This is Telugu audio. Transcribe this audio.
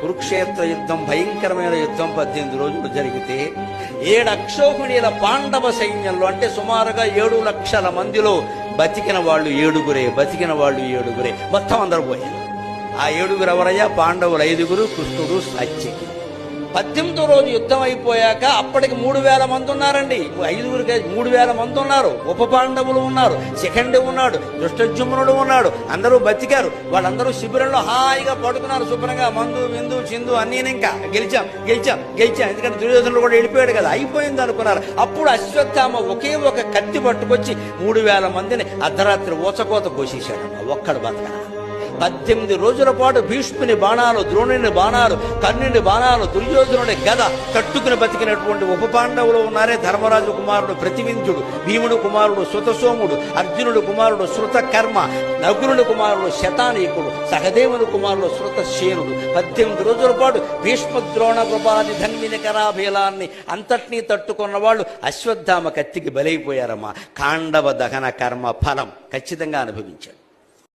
కురుక్షేత్ర యుద్ధం భయంకరమైన యుద్ధం పద్దెనిమిది రోజులు జరిగితే ఏడు అక్షోహిణీల పాండవ సైన్యంలో అంటే సుమారుగా ఏడు లక్షల మందిలో బతికిన వాళ్ళు ఏడుగురే బతికిన వాళ్ళు ఏడుగురే. మొత్తం అందరూ పోయారు. ఆ ఏడుగురు ఎవరయ్యా? పాండవులు ఐదుగురు కృష్ణుడు సత్యకి. పద్దెనిమిదో రోజు యుద్ధం అయిపోయాక అప్పటికి మూడు వేల మంది ఉన్నారండి. ఐదుగురు మూడు వేల మంది ఉన్నారు. ఉప పాండవులు ఉన్నారు. శిఖండి ఉన్నాడు. దుష్టజుమ్నుడు ఉన్నాడు. అందరూ బతికారు. వాళ్ళందరూ శిబిరంలో హాయిగా పడుకున్నారు శుభ్రంగా. మందు విందు చిందు అన్నీ ఇంకా గెలిచాం గెలిచాం గెలిచాం. ఎందుకంటే దుర్యోధనుడు కూడా వెళ్ళిపోయాడు కదా. అయిపోయింది అనుకున్నారు. అప్పుడు అశ్వత్థామ ఒకే ఒక కత్తి పట్టుకొచ్చి మూడు వేల మందిని అర్ధరాత్రి ఊచకోత కోసేశాడు ఒక్కడు బతక పద్దెనిమిది రోజుల పాటు భీష్ముని బాణాలు ద్రోణుని బాణాలు కర్ణుని బాణాలు దుర్యోధనుడి గద తట్టుకుని బతికినటువంటి ఉప పాండవులు ఉన్నారే. ధర్మరాజు కుమారుడు ప్రతివింధుడు భీముడు కుమారుడు శృతసోముడు అర్జునుడు కుమారుడు శృత కర్మ నకులుని కుమారుడు శతానీకుడు సహదేవుని కుమారుడు శృతశేనుడు పద్దెనిమిది రోజుల పాటు భీష్మ ద్రోణ కృపాది ధన్విని కరాభీలాన్ని అంతటినీ తట్టుకున్న వాళ్ళు అశ్వత్థామ కత్తికి బలైపోయారమ్మా. కాండవ దహన కర్మ ఫలం ఖచ్చితంగా అనుభవించాడు.